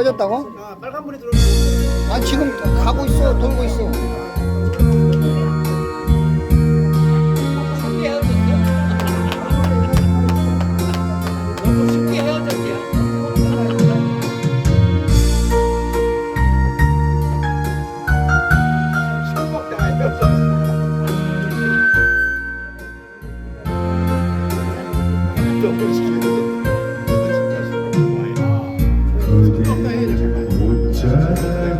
꺼졌다고? 아, 빨간불이 들어오고 아 지금 가고 있어 돌고 있어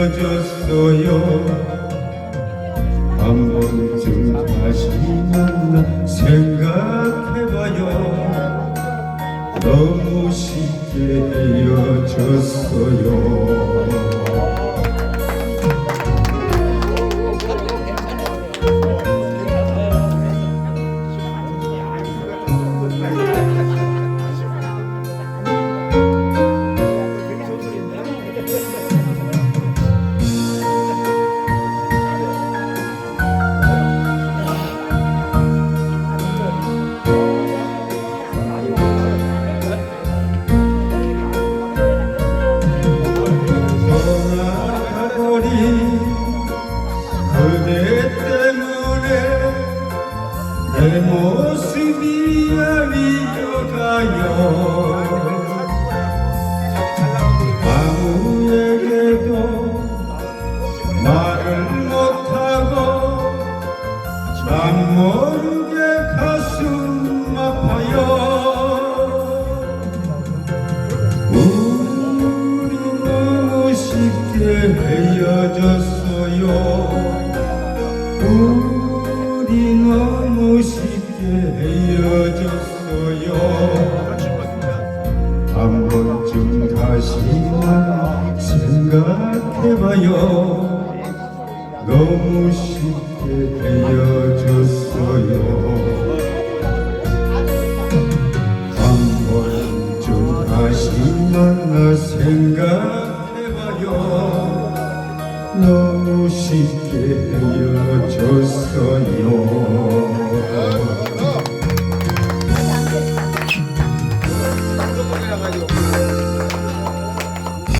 헤어졌어요. 한 번쯤 다시 만나 생각해봐요. 너무 쉽게 헤어졌어요 내 모습이 아리여가요 아무에게도 말을 못하고 난 모르게 가슴 다시 날 생각해봐요. 너무 쉽게 되어줬어요. 한 번쯤 다시 만나 생각해봐요. 너무 쉽게 헤어졌어요.